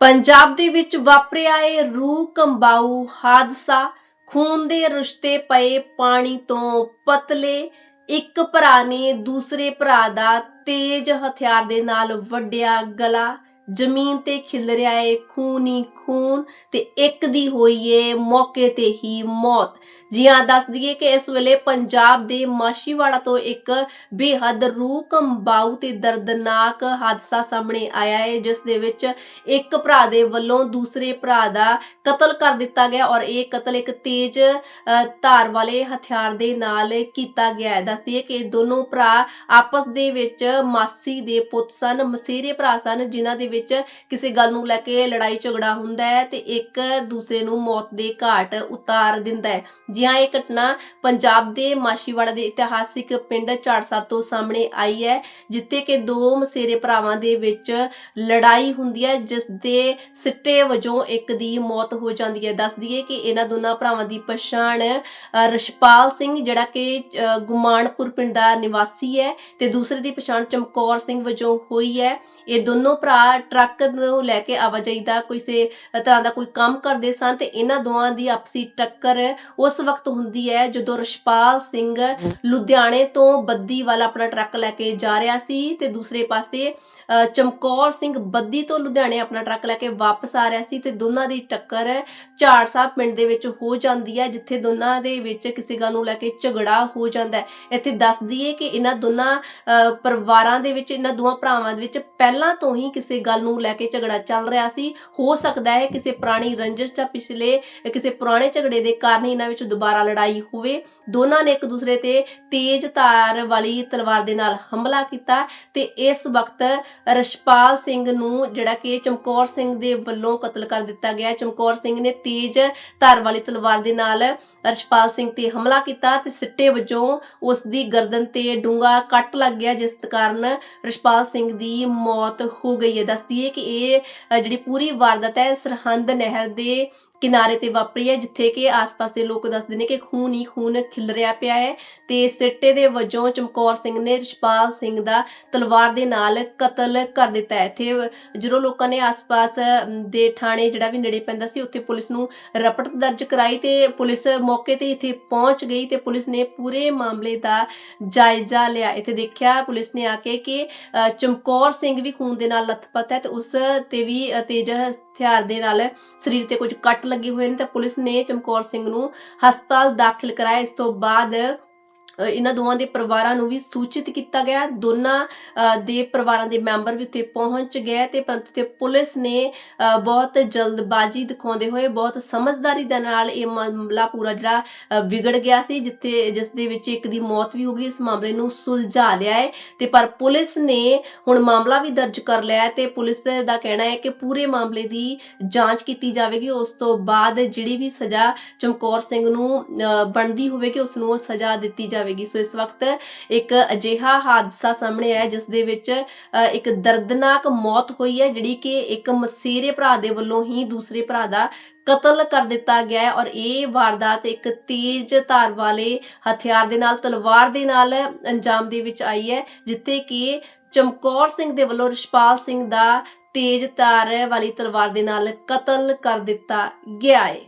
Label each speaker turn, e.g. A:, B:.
A: ਪੰਜਾਬ ਦੇ ਵਿੱਚ ਵਾਪਰਿਆ ਏ ਰੂਹ ਕੰਬਾਊ ਹਾਦਸਾ, ਖੂਨ ਦੇ ਰਿਸ਼ਤੇ ਪਏ ਪਾਣੀ ਤੋਂ ਪਤਲੇ। ਇੱਕ ਭਰਾ ਨੇ ਦੂਸਰੇ ਭਰਾ ਦਾ ਤੇਜ਼ ਹਥਿਆਰ ਦੇ ਨਾਲ ਵੱਢਿਆ ਗਲਾ। ਜ਼ਮੀਨ ਤੇ ਖਿਲਰਿਆ ਏ ਖੂਨੀ ਖੂਨ ਤੇ ਇੱਕ ਦੀ ਹੋਈ ਏ ਮੌਕੇ ਤੇ ਹੀ ਮੌਤ। ਜੀ ਹਾਂ ਦੱਸ ਦਈਏ ਕਿ ਇਸ ਵੇਲੇ ਪੰਜਾਬ ਦੇ ਮਾਸ਼ੀਵਾੜਾ ਤੋਂ ਇੱਕ ਬੇਹੱਦ ਰੂਹ ਕੰਬਾਊ ਤੇ ਦਰਦਨਾਕ ਹਾਦਸਾ ਸਾਹਮਣੇ ਆਇਆ ਹੈ ਜਿਸ ਦੇ ਵਿੱਚ ਇੱਕ ਭਰਾ ਦੇ ਵੱਲੋਂ ਦੂਸਰੇ ਭਰਾ ਦਾ ਕਤਲ ਕਰ ਦਿੱਤਾ ਗਿਆ ਔਰ ਇਹ ਕਤਲ ਇੱਕ ਤੇਜ਼ ਅ, ਧਾਰ ਵਾਲੇ ਹਥਿਆਰ ਦੇ ਨਾਲ ਕੀਤਾ ਗਿਆ ਹੈ। ਦੱਸਦੀ ਹੈ ਕਿ ਇਹ ਦੋਨੋਂ ਭਰਾ ਆਪਸ ਦੇ ਵਿੱਚ ਮਾਸੀ ਦੇ ਪੁੱਤ ਸਨ ਮਸੇਰੇ ਭਰਾ ਸਨ ਜਿਨ੍ਹਾਂ ਦੇ ਵਿੱਚ ਕਿਸੇ ਗੱਲ ਨੂੰ ਲੈ ਕੇ ਲੜਾਈ ਝਗੜਾ ਹੁੰਦਾ ਹੈ ਤੇ ਇੱਕ ਦੂਸਰੇ ਨੂੰ ਮੌਤ ਦੇ ਘਾਟ ਉਤਾਰ ਦਿੰਦਾ ਹੈ। ਜੀ ਹਾਂ ਇਹ ਘਟਨਾ ਪੰਜਾਬ ਦੇ ਮਾਸ਼ੀਵਾੜਾ ਦੇ ਇਤਿਹਾਸਿਕ ਪਿੰਡ ਝਾੜ ਸਾਹਿਬ ਤੋਂ ਸਾਹਮਣੇ ਆਈ ਹੈ ਜਿੱਥੇ ਕਿ ਦੋ ਮਸੇਰੇ ਭਰਾਵਾਂ ਦੇ ਵਿੱਚ ਲੜਾਈ ਹੁੰਦੀ ਹੈ ਜਿਸ ਦੇ ਸਿੱਟੇ ਵਜੋਂ ਇੱਕ ਦੀ ਮੌਤ ਹੋ ਜਾਂਦੀ ਹੈ। ਦੱਸ ਦਈਏ ਕਿ ਇਹਨਾਂ ਦੋਨਾਂ ਭਰਾਵਾਂ ਦੀ ਪਛਾਣ ਅ, ਰਸ਼ਪਾਲ ਸਿੰਘ ਜਿਹੜਾ ਕਿ ਅ, ਗੁਮਾਨਪੁਰ ਪਿੰਡ ਦਾ ਨਿਵਾਸੀ ਹੈ ਤੇ ਦੂਸਰੇ ਦੀ ਪਛਾਣ ਚਮਕੌਰ ਸਿੰਘ ਵਜੋਂ ਹੋਈ ਹੈ। ਇਹ ਦੋਨੋਂ ਭਰਾ ਟਰੱਕ ਨੂੰ ਲੈ ਕੇ ਆਵਾਜਾਈ ਦਾ ਕਿਸੇ ਤਰ੍ਹਾਂ ਦਾ ਕੋਈ ਕੰਮ ਕਰਦੇ ਸਨ ਤੇ ਇਹਨਾਂ ਦੋਵਾਂ ਦੀ ਆਪਸੀ ਟੱਕਰ ਉਸ ਵਕਤ ਹੁੰਦੀ ਹੈ ਜਦੋਂ ਰਸ਼ਪਾਲ ਸਿੰਘ ਲੁਧਿਆਣੇ ਤੋਂ ਬੱਦੀ ਵਾਲਾ ਆਪਣਾ ਟਰੱਕ ਲੈ ਕੇ ਜਾ ਰਿਹਾ ਸੀ ਤੇ ਦੂਸਰੇ ਪਾਸੇ ਅ, ਚਮਕੌਰ ਸਿੰਘ ਬੱਦੀ ਤੋਂ ਲੁਧਿਆਣੇ ਆਪਣਾ ਟਰੱਕ ਲੈ ਕੇ ਵਾਪਸ ਆ ਰਿਹਾ ਸੀ ਤੇ ਦੋਨਾਂ ਦੀ ਟੱਕਰ ਝਾੜ ਸਾਹਿਬ ਪਿੰਡ ਦੇ ਵਿੱਚ ਹੋ ਜਾਂਦੀ ਹੈ ਜਿੱਥੇ ਦੋਨਾਂ ਦੇ ਵਿੱਚ ਕਿਸੇ ਗੱਲ ਨੂੰ ਲੈ ਕੇ ਝਗੜਾ ਹੋ ਜਾਂਦਾ ਹੈ। ਇੱਥੇ ਦੱਸ ਦਈਏ ਕਿ ਇਹਨਾਂ ਦੋਨਾਂ ਅ, ਪਰਿਵਾਰਾਂ ਦੇ ਵਿੱਚ ਇਹਨਾਂ ਦੋਵਾਂ ਭਰਾਵਾਂ ਦੇ ਵਿੱਚ ਪਹਿਲਾਂ ਤੋਂ ਹੀ ਕਿਸੇ ਗੱਲ ਨੂੰ ਲੈ ਕੇ ਝਗੜਾ ਚੱਲ ਰਿਹਾ ਸੀ। ਹੋ ਸਕਦਾ ਹੈ ਕਿਸੇ ਪੁਰਾਣੀ ਰੰਜਿਸ਼ ਜਾਂ ਪਿਛਲੇ, ਕਿਸੇ ਪੁਰਾਣੇ ਝਗੜੇ ਦੇ ਕਾਰਨ ਇਹਨਾਂ ਵਿੱਚ ਦੁਬਾਰਾ ਲੜਾਈ ਹੋਵੇ। ਦੋਨਾਂ ਨੇ ਇੱਕ ਦੂਸਰੇ ਤੇ ਤੇਜ਼ ਧਾਰ ਵਾਲੀ ਤਲਵਾਰ ਦੇ ਨਾਲ ਹਮਲਾ ਕੀਤਾ ਤੇ ਇਸ ਵਕਤ ਰਸ਼ਪਾਲ ਸਿੰਘ ਨੂੰ ਜਿਹੜਾ ਕਿ ਚਮਕੌਰ ਸਿੰਘ ਦੇ ਵੱਲੋਂ ਕਤਲ ਕਰ ਦਿੱਤਾ ਗਿਆ। ਚਮਕੌਰ ਸਿੰਘ ਨੇ ਤੇਜ਼ ਧਾਰ ਵਾਲੀ ਤਲਵਾਰ ਦੇ ਨਾਲ ਰਸ਼ਪਾਲ ਸਿੰਘ ਤੇ ਹਮਲਾ ਕੀਤਾ ਤੇ ਸਿੱਟੇ ਵਜੋਂ ਉਸ ਦੀ ਗਰਦਨ ਤੇ ਡੂੰਗਾ ਕੱਟ ਲੱਗ ਗਿਆ, ਜਿਸ ਕਾਰਨ ਰਸ਼ਪਾਲ ਸਿੰਘ ਦੀ ਮੌਤ ਹੋ ਗਈ ਹੈ। ਦੱਸਦੀ ਹੈ ਕਿ ਇਹ ਜਿਹੜੀ ਪੂਰੀ ਵਾਰਦਾਤ ਹੈ ਸਰਹੰਦ ਨਹਿਰ ਦੇ ਕਿਨਾਰੇ ਤੇ ਵਾਪਰੀ ਹੈ ਜਿੱਥੇ ਕਿ ਆਸ-ਪਾਸ ਦੇ ਲੋਕ ਦੱਸਦੇ ਨੇ ਕਿ ਖੂਨ ਹੀ ਖੂਨ ਖਿਲਰਿਆ ਪਿਆ ਹੈ ਤੇ ਸਿੱਟੇ ਦੇ ਵਜੋਂ ਚਮਕੌਰ ਸਿੰਘ ਨੇ ਰਿਸ਼ਪਾਲ ਸਿੰਘ ਦਾ ਤਲਵਾਰ ਦੇ ਨਾਲ ਕਤਲ ਕਰ ਦਿੱਤਾ ਹੈ। ਇੱਥੇ ਜਦੋਂ ਲੋਕਾਂ ਨੇ ਆਸ-ਪਾਸ ਦੇ ਥਾਣੇ ਜਿਹੜਾ ਵੀ ਨੇੜੇ ਪੈਂਦਾ ਸੀ ਉੱਥੇ ਪੁਲਿਸ ਨੂੰ ਰਪਟ ਦਰਜ ਕਰਾਈ ਤੇ ਪੁਲਿਸ ਮੌਕੇ ਤੇ ਇੱਥੇ ਪਹੁੰਚ ਗਈ ਤੇ ਪੁਲਿਸ ਨੇ ਪੂਰੇ ਮਾਮਲੇ ਦਾ ਜਾਇਜ਼ਾ ਲਿਆ। ਇੱਥੇ ਦੇਖਿਆ ਪੁਲਿਸ ਨੇ ਆ ਕੇ ਕਿ ਅ, ਚਮਕੌਰ ਸਿੰਘ ਵੀ ਖੂਨ ਦੇ ਨਾਲ ਲੱਥਪੱਥ ਹੈ ਤੇ ਉਸ ਤੇ ਵੀ ਤੇਜ਼ ਹਥਿਆਰ ਦੇ ਨਾਲ ਸਰੀਰ ਤੇ ਕੁਝ ਕੱਟ ਲੱਗੇ ਹੋਏ ਨੇ ਤਾਂ ਪੁਲਿਸ ਨੇ ਚਮਕੌਰ ਸਿੰਘ ਨੂੰ ਹਸਪਤਾਲ ਦਾਖਲ ਕਰਾਇਆ। ਇਸ ਤੋਂ ਬਾਅਦ ਇਹਨਾਂ ਦੋਵਾਂ ਦੇ ਪਰਿਵਾਰਾਂ ਨੂੰ ਵੀ ਸੂਚਿਤ ਕੀਤਾ ਗਿਆ। ਦੋਨਾਂ ਅ, ਦੇ ਪਰਿਵਾਰਾਂ ਦੇ ਮੈਂਬਰ ਵੀ ਉੱਥੇ ਪਹੁੰਚ ਗਏ ਤੇ ਪਰੰਤੂ ਤੇ ਪੁਲਿਸ ਨੇ ਬਹੁਤ ਜਲਦਬਾਜ਼ੀ ਦਿਖਾਉਂਦੇ ਹੋਏ ਬਹੁਤ ਸਮਝਦਾਰੀ ਦੇ ਨਾਲ ਇਹ ਮਾਮਲਾ ਪੂਰਾ ਜਿਹੜਾ ਵਿਗੜ ਗਿਆ ਸੀ ਜਿੱਥੇ ਜਿਸ ਦੇ ਵਿੱਚ ਇੱਕ ਦੀ ਮੌਤ ਵੀ ਹੋ ਗਈ ਇਸ ਮਾਮਲੇ ਨੂੰ ਸੁਲਝਾ ਲਿਆ ਹੈ। ਤੇ ਪਰ ਪੁਲਿਸ ਨੇ ਹੁਣ ਮਾਮਲਾ ਵੀ ਦਰਜ ਕਰ ਲਿਆ ਤੇ ਪੁਲਿਸ ਦਾ ਕਹਿਣਾ ਹੈ ਕਿ ਪੂਰੇ ਮਾਮਲੇ ਦੀ ਜਾਂਚ ਕੀਤੀ ਜਾਵੇਗੀ। ਉਸ ਤੋਂ ਬਾਅਦ ਜਿਹੜੀ ਵੀ ਸਜ਼ਾ ਚਮਕੌਰ ਸਿੰਘ ਨੂੰ ਅ, ਬਣਦੀ ਹੋਵੇਗੀ ਉਸ ਨੂੰ ਉਹ ਸਜ਼ਾ ਦਿੱਤੀ ਜਾਵੇਗੀ। ਸੋ ਇਸ ਵਕਤ ਇੱਕ ਅਜਿਹਾ ਹਾਦਸਾ ਸਾਹਮਣੇ ਆਇਆ, ਜਿਸ ਦੇ ਵਿੱਚ ਇੱਕ ਦਰਦਨਾਕ ਮੌਤ ਹੋਈ ਹੈ, ਜਿਹੜੀ ਕਿ ਇੱਕ ਮਸੇਰੇ ਭਰਾ ਦੇ ਵੱਲੋਂ ਹੀ ਦੂਸਰੇ ਭਰਾ ਦਾ ਕਤਲ ਕਰ ਦਿੱਤਾ ਗਿਆ ਹੈ। ਔਰ ਇਹ ਵਾਰਦਾਤ ਇੱਕ ਤੇਜ਼ ਧਾਰ ਵਾਲੇ ਹਥਿਆਰ ਦੇ ਨਾਲ, ਤਲਵਾਰ ਦੇ ਨਾਲ ਅੰਜਾਮ ਦੇ ਵਿੱਚ ਆਈ ਹੈ, ਜਿੱਥੇ ਕਿ ਚਮਕੌਰ ਸਿੰਘ ਦੇ ਵੱਲੋਂ ਰਿਸ਼ਪਾਲ ਸਿੰਘ ਦਾ ਤੇਜ਼ ਧਾਰ ਵਾਲੀ ਤਲਵਾਰ ਦੇ ਨਾਲ ਕਤਲ ਕਰ ਦਿੱਤਾ ਗਿਆ ਹੈ।